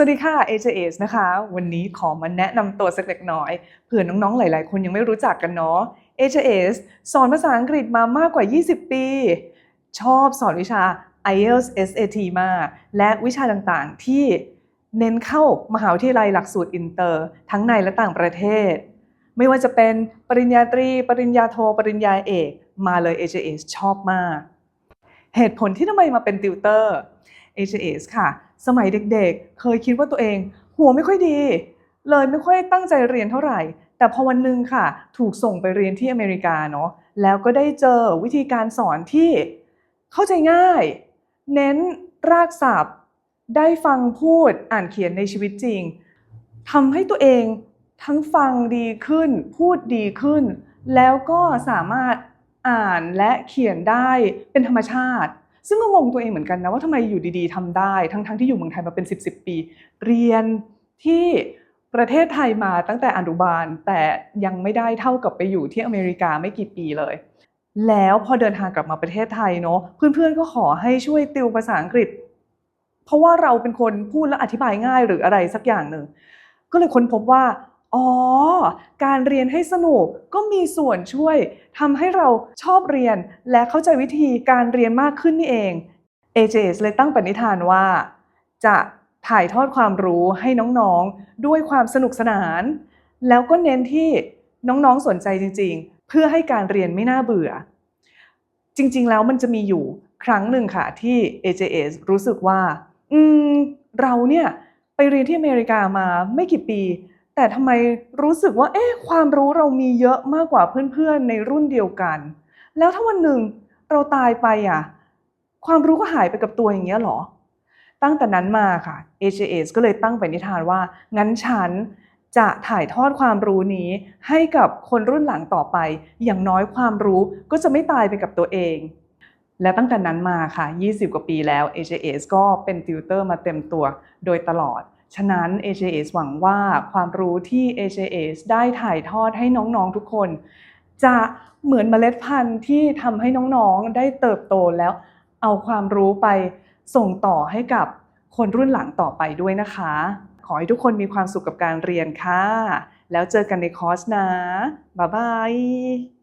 สวัสดีค่ะ AJS นะคะ วันนี้ขอมาแนะนำตัวสักเล็กน้อยเผื่อน้องๆ หลายๆ คนยังไม่รู้จักกันเนาะ AJS สอนภาษาอังกฤษมามากกว่า 20 ปี ชอบสอนวิชา IELTS SAT มาก และวิชาต่างๆ ที่เน้นเข้ามหาวิทยาลัยหลักสูตรอินเตอร์ ทั้งในและต่างประเทศ ไม่ว่าจะเป็นปริญญาตรี ปริญญาโทปริญญาเอก มาเลย AJS ชอบมาก เหตุผลที่ทำไมมาเป็นติวเตอร์ AJS ค่ะ สมัยเด็กๆ เคยคิดว่าตัวเอง หัวไม่ค่อยดี เลยไม่ค่อยตั้งใจเรียนเท่าไหร่ แต่พอวันหนึ่งค่ะ ถูกส่งไปเรียนที่อเมริกาเนาะแล้วก็ได้เจอวิธีการสอนที่เข้าใจง่าย เน้นรากศัพท์ ได้ฟังพูดอ่านเขียนในชีวิตจริงทำให้ตัวเองทั้งฟังดีขึ้น พูดดีขึ้น แล้วก็สามารถอ่านและเขียนได้เป็นธรรมชาติ ซึ่งก็งงตัวเองเหมือนกันนะว่าทำไมอยู่ดีๆทำได้ ทั้งๆที่อยู่เมืองไทยมาเป็น 10 10ปี เรียนที่ประเทศไทยมาตั้งแต่อนุบาล แต่ยังไม่ได้เท่ากับไปอยู่ที่อเมริกาไม่กี่ปีเลย แล้วพอเดินทางกลับมาประเทศไทยเนาะเพื่อนๆก็ขอให้ช่วยติวภาษาอังกฤษ เพราะว่าเราเป็นคนพูดและอธิบายง่ายหรืออะไรสักอย่างหนึ่งก็เลยค้นพบว่า อ๋อ การเรียนให้สนุกก็มีส่วนช่วยทำให้เราชอบเรียน และเข้าใจวิธีการเรียนมากขึ้นนี่เอง AJS เลยตั้งปณิธานว่า จะถ่ายทอดความรู้ให้น้องๆ ด้วยความสนุกสนาน แล้วก็เน้นที่น้องๆสนใจจริงๆ เพื่อให้การเรียนไม่น่าเบื่อ จริงๆแล้วมันจะมีอยู่ครั้งหนึ่งค่ะที่ AJS รู้สึกว่า อืม เราเนี่ยไปเรียนที่อเมริกามาไม่กี่ปี แต่ทำไมรู้สึกว่า เอ๊ะความรู้เรามีเยอะมากกว่าเพื่อนๆ ในรุ่นเดียวกัน แล้วถ้าวันหนึ่งเราตายไปอะ ความรู้ก็หายไปกับตัวอย่างเงี้ยเหรอ ตั้งแต่นั้นมาค่ะ AJS ก็เลยตั้งปณิธานว่า งั้นฉันจะถ่ายทอดความรู้นี้ให้กับคนรุ่นหลังต่อไป อย่างน้อยความรู้ก็จะไม่ตายไปกับตัวเอง และตั้งแต่นั้นมาค่ะ 20 กว่าปีแล้ว AJS ก็เป็นติวเตอร์มาเต็มตัวโดยตลอด ฉะนั้น AJS หวังว่าความรู้ที่ AJS ได้ถ่ายทอดให้น้องๆทุกคน จะเหมือนเมล็ดพันธุ์ที่ทำให้น้องๆได้เติบโตแล้ว เอาความรู้ไปส่งต่อให้กับคนรุ่นหลังต่อไปด้วยนะคะ ขอให้ทุกคนมีความสุขกับการเรียนค่ะ แล้วเจอกันในคอร์สนะ บ๊ายบาย